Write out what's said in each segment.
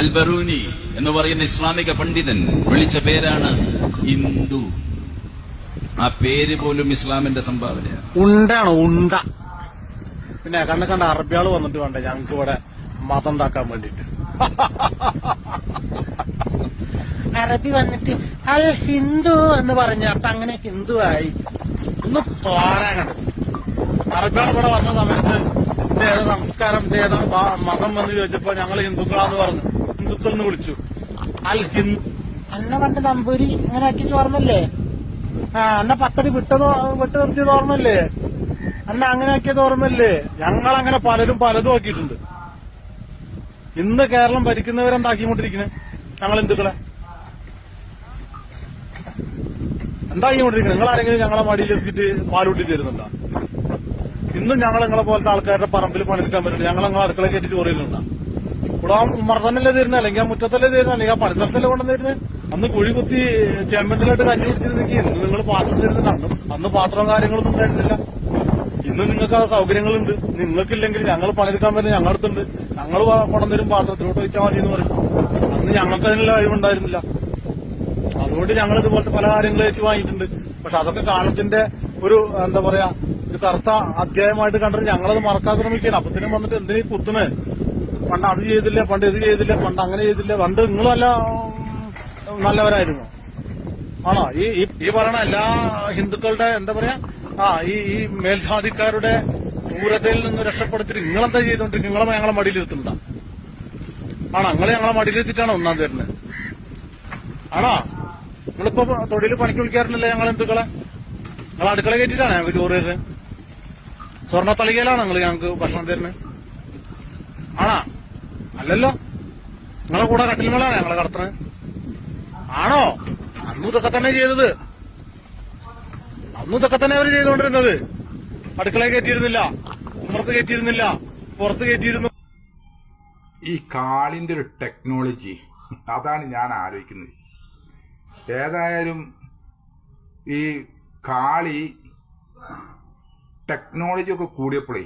അൽ ബറൂനി എന്ന് പറയുന്ന ഇസ്ലാമിക പണ്ഡിതൻ വിളിച്ച പേരാണ് ഹിന്ദു ആ പേര് പോലും ഇസ്ലാമിന്റെ സംഭാവനയാണ്. ഉണ്ടാണ് ഉണ്ട. പിന്നെ കണ്ട കണ്ട അറബിയാൾ വന്നിട്ട് വേണ്ട ഞങ്ങൾക്ക് ഇവിടെ മതം ഉണ്ടാക്കാൻ വേണ്ടിട്ട് അറബി വന്നിട്ട് അൽ ഹിന്ദു എന്ന് പറഞ്ഞ അപ്പൊ അങ്ങനെ ഹിന്ദു ആയി ഒന്ന് പോരാ കണ്ടു. അറബിയാൾ ഇവിടെ വന്ന സമയത്ത് ഏതാ സംസ്കാരം ഇത് ഏതാ മതം എന്ന് ചോദിച്ചപ്പോ ഞങ്ങൾ ഹിന്ദുക്കളാന്ന് പറഞ്ഞു. ഹിന്ദുക്കൾ എന്ന് വിളിച്ചു. അൽ ഹിന്ദു അന്ന പണ്ട് നമ്പൂരി അങ്ങനെ ആക്കി ഓർമ്മല്ലേ ആ അന്ന പത്തടി വിട്ടതോ വിട്ടു നിർത്തിയത് ഓർമ്മല്ലേ അന്ന അങ്ങനെ ആക്കിയത് ഓർമ്മല്ലേ ഞങ്ങൾ അങ്ങനെ പലരും പലതും ആക്കിയിട്ടുണ്ട്. ഇന്ന് കേരളം ഭരിക്കുന്നവരെന്താക്കിക്കൊണ്ടിരിക്കുന്നത് ഞങ്ങൾ ഹിന്ദുക്കളെ. എന്താക്കിക്കൊണ്ടിരിക്കണേ? നിങ്ങൾ ആരെങ്കിലും ഞങ്ങളെ മടിയിലെത്തിയിട്ട് പാലൂട്ടി തരുന്നുണ്ടോ ഇന്നും ഞങ്ങൾ നിങ്ങളെ പോലത്തെ ആൾക്കാരുടെ പറമ്പിൽ പണിയെടുക്കാൻ പറ്റില്ല. ഞങ്ങൾ നിങ്ങളെ അടുക്കള കയറ്റി ചോറിയിലുണ്ടോ ആ മർദ്ദനല്ലേ തരുന്നത് അല്ലെങ്കിൽ ആ മുറ്റത്തല്ലേ തരുന്നത് അല്ലെങ്കിൽ ആ പണിസ്ഥലത്തല്ലേ കൊണ്ടുവന്നിരുന്നത് അന്ന് കുഴി കുത്തി ചെമ്പന്തിലായിട്ട് കഞ്ഞി കുടിച്ചിരുന്നെങ്കിൽ ഇന്ന് നിങ്ങൾ പാത്രം തരുന്നുണ്ട് അന്ന്. അന്ന് പാത്രം കാര്യങ്ങളൊന്നും ഉണ്ടായിരുന്നില്ല. ഇന്ന് നിങ്ങൾക്ക് ആ സൗകര്യങ്ങളുണ്ട്. നിങ്ങൾക്കില്ലെങ്കിൽ ഞങ്ങൾ പണിയെടുക്കാൻ പറ്റുന്ന ഞങ്ങളടുത്തുണ്ട് ഞങ്ങൾ പണം തരും പാത്രത്തിലോട്ട് വെച്ചാൽ മതി എന്ന് പറയും. അന്ന് ഞങ്ങൾക്ക് അതിനുള്ള കഴിവുണ്ടായിരുന്നില്ല. അതുകൊണ്ട് ഞങ്ങൾ ഇതുപോലത്തെ പല കാര്യങ്ങളും ഏറ്റു വാങ്ങിയിട്ടുണ്ട് പക്ഷെ അതൊക്കെ കാലത്തിന്റെ ഒരു എന്താ പറയാ ഒരു കറുത്ത അധ്യായമായിട്ട് കണ്ടിട്ട് ഞങ്ങളത് മറക്കാൻ ശ്രമിക്കണം അപ്പത്തിനും വന്നിട്ട് എന്തിനീ കുത്തുന്നത് പണ്ട് അത് ചെയ്തില്ല പണ്ട് ഇത് ചെയ്തില്ല പണ്ട് അങ്ങനെ ചെയ്തില്ല. പണ്ട് നിങ്ങളല്ല നല്ലവരായിരുന്നു. ആണോ? ഈ ഈ- പറയണ എല്ലാ ഹിന്ദുക്കളുടെ എന്താ പറയാ? ആ ഈ ഈ മേൽജാതിക്കാരുടെ ക്രൂരതയിൽ നിന്ന് രക്ഷപ്പെടുത്തിട്ട് നിങ്ങളെന്താ ചെയ്തോണ്ടിരിക്കും? നിങ്ങളെ ഞങ്ങളെ മടിയിലിരുത്തുന്നുണ്ടോ? ആണോ? നിങ്ങളെ ഞങ്ങളെ മടിയിലിരുത്തിട്ടാണോ ഒന്നാം തരുന്നത് ആണോ? നിങ്ങളിപ്പോ തൊഴിൽ പണിക്ക് വിളിക്കാറുണ്ടല്ലേ ഞങ്ങൾ ഹിന്ദുക്കളെ? നിങ്ങൾ അടുക്കള കയറ്റിട്ടാണ് ഞങ്ങൾക്ക് ചോറ് സ്വർണ തളികയിലാണോ നിങ്ങൾ ഞങ്ങൾക്ക് ഭക്ഷണം തരുന്നത് ആണാ? അല്ലല്ലോ. നിങ്ങളെ കൂടെ കട്ടിൽമേളാണ് ഞങ്ങളെ കടത്തണത് ആണോ? അന്നും ഇതൊക്കെ തന്നെ ചെയ്തത്. അന്നും ഇതൊക്കെ തന്നെ അവർ ചെയ്തുകൊണ്ടിരുന്നത്. അടുക്കളയെ കയറ്റിയിരുന്നില്ല. ഉമ്മറത്ത് കയറ്റിയിരുന്നില്ല. പുറത്ത് കയറ്റിയിരുന്നു. ഈ കാളിന്റെ ഒരു ടെക്നോളജി അതാണ് ഞാൻ ആലോചിക്കുന്നത്. ഏതായാലും ഈ കാളി ടെക്നോളജി ഒക്കെ കൂടിയപ്പോഴേ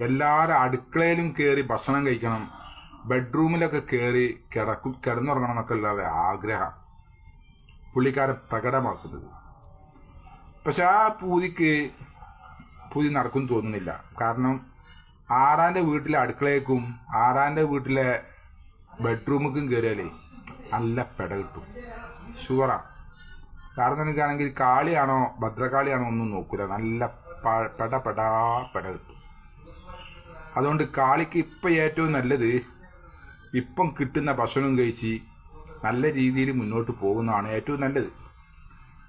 എല്ലാവരും അടുക്കളയിലും കയറി ഭക്ഷണം കഴിക്കണം ബെഡ്റൂമിലൊക്കെ കയറി കിടക്കും കിടന്നുറങ്ങണം എന്നൊക്കെ ഉള്ള ആഗ്രഹം. പുള്ളിക്കാരൻ പ്രകടമാക്കുന്നത്. പക്ഷെ ആ പൂതിക്ക് പൂതി നടക്കും തോന്നുന്നില്ല. കാരണം ആറാന്റെ വീട്ടിലെ അടുക്കളയേക്കും ആറാന്റെ വീട്ടിലെ ബെഡ്റൂമുക്കും കയറിയാലേ നല്ല പെട കിട്ടും. ഷുവറാണ് കാരണം എനിക്കാണെങ്കിൽ കാളിയാണോ ഭദ്രകാളിയാണോ ഒന്നും നോക്കൂല. നല്ല പെട പടാ പട കിട്ടും അതുകൊണ്ട് കാളിക്ക് ഇപ്പം ഏറ്റവും നല്ലത് ഇപ്പം കിട്ടുന്ന ഭക്ഷണം കഴിച്ച് നല്ല രീതിയിൽ മുന്നോട്ട് പോകുന്നതാണ് ഏറ്റവും നല്ലത്.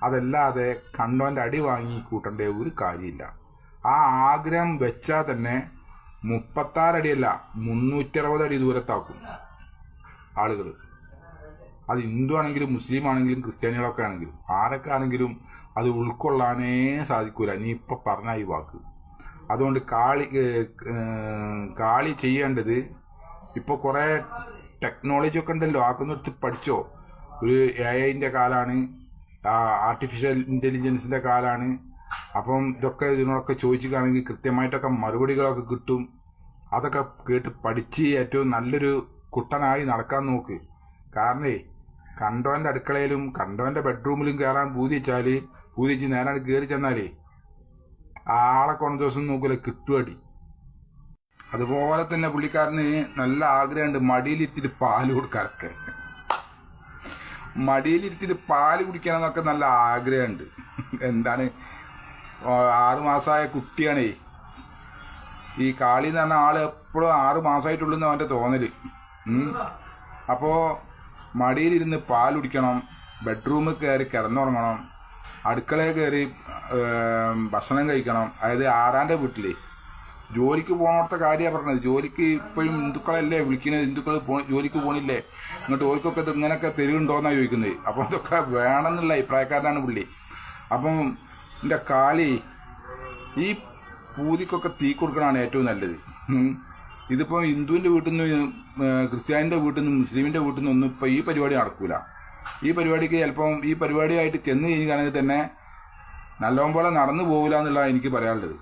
അതല്ലാതെ കണ്ടോന്റെ അടി വാങ്ങി കൂട്ടേണ്ട ഒരു കാര്യമില്ല. ആ ആഗ്രഹം വെച്ചാൽ തന്നെ മുപ്പത്താറടിയല്ല മുന്നൂറ്ററുപത് അടി ദൂരത്താക്കും ആളുകൾ അത് ഹിന്ദു ആണെങ്കിലും മുസ്ലിം ആണെങ്കിലും ക്രിസ്ത്യാനികളൊക്കെ ആണെങ്കിലും ആരൊക്കെ ആണെങ്കിലും അത് ഉൾക്കൊള്ളാനേ സാധിക്കൂല. നീ ഇപ്പൊ പറഞ്ഞ ഈ വാക്ക്. അതുകൊണ്ട് കാളി കാളി ചെയ്യേണ്ടത് ഇപ്പൊ കുറെ ടെക്നോളജി ഒക്കെ ഉണ്ടല്ലോ. ആക്കുന്നിടത്ത് പഠിച്ചോ? ഒരു എ ഐന്റെ കാലാണ് ആർട്ടിഫിഷ്യൽ ഇന്റലിജൻസിന്റെ കാലാണ്. അപ്പം ഇതൊക്കെ ഇതിനോടൊക്കെ ചോദിച്ചിട്ടാണെങ്കിൽ കൃത്യമായിട്ടൊക്കെ മറുപടികളൊക്കെ കിട്ടും. അതൊക്കെ കേട്ട് പഠിച്ച് ഏറ്റവും നല്ലൊരു കുട്ടനായി നടക്കാൻ നോക്ക്. കാരണേ കണ്ടോന്റെ അടുക്കളയിലും കണ്ടോന്റെ ബെഡ്റൂമിലും കയറാൻ പൂതിച്ചാൽ പൂതിച്ച് നേരാണ് കയറി ചെന്നാലേ ആളെ കുറഞ്ഞ ദിവസം നോക്കൂല കിട്ടുവടി അതുപോലെ തന്നെ പുള്ളിക്കാരന് നല്ല ആഗ്രഹമുണ്ട് മടിയിലിരുത്തിട്ട് പാൽ കൊടുക്കാനൊക്കെ. മടിയിലിരുത്തിട്ട് പാൽ കുടിക്കണമെന്നൊക്കെ നല്ല ആഗ്രഹമുണ്ട്. എന്താണ്? ആറുമാസമായ ആറ് കുട്ടിയാണേ. ഈ കാളി എന്ന് പറഞ്ഞ ആൾ എപ്പോഴും ആറ് എന്ന് അവന്റെ തോന്നൽ. ഉം. മടിയിലിരുന്ന് പാൽ കുടിക്കണം ബെഡ്റൂമിൽ കയറി കിടന്നുറങ്ങണം അടുക്കളയിൽ കയറി ഭക്ഷണം കഴിക്കണം. അതായത് ആറാന്റെ വീട്ടിൽ ജോലിക്ക് പോകണത്തെ കാര്യമാണ് പറഞ്ഞത്. ജോലിക്ക് ഇപ്പോഴും ഹിന്ദുക്കളല്ലേ വിളിക്കുന്നത്? ഹിന്ദുക്കൾ ജോലിക്ക് പോണില്ലേ? എന്നിട്ട് ഓർക്കൊക്കെ ഇത് ഇങ്ങനെയൊക്കെ തെരുവുണ്ടോയെന്നാണ് ചോദിക്കുന്നത്. അപ്പം ഇതൊക്കെ വേണമെന്നുള്ള അഭിപ്രായക്കാരനാണ് പുള്ളി. അപ്പം എന്റെ കാളി ഈ പൂതിക്കൊക്കെ തീ കൊടുക്കണതാണ് ഏറ്റവും നല്ലത്. ഉം. ഇതിപ്പോ ഹിന്ദുവിന്റെ വീട്ടിൽ നിന്ന് ക്രിസ്ത്യാനിന്റെ വീട്ടിൽ നിന്ന് മുസ്ലിമിന്റെ വീട്ടിൽ നിന്നൊന്നും ഇപ്പൊ ഈ പരിപാടി നടക്കൂല ഈ പരിപാടിക്ക് ചിലപ്പം ഈ പരിപാടിയായിട്ട് ചെന്ന് കഴിഞ്ഞാണെങ്കിൽ തന്നെ നല്ലോണം പോലെ നടന്നു പോകില്ല എന്നുള്ളതാണ് എനിക്ക് പറയാനുള്ളത്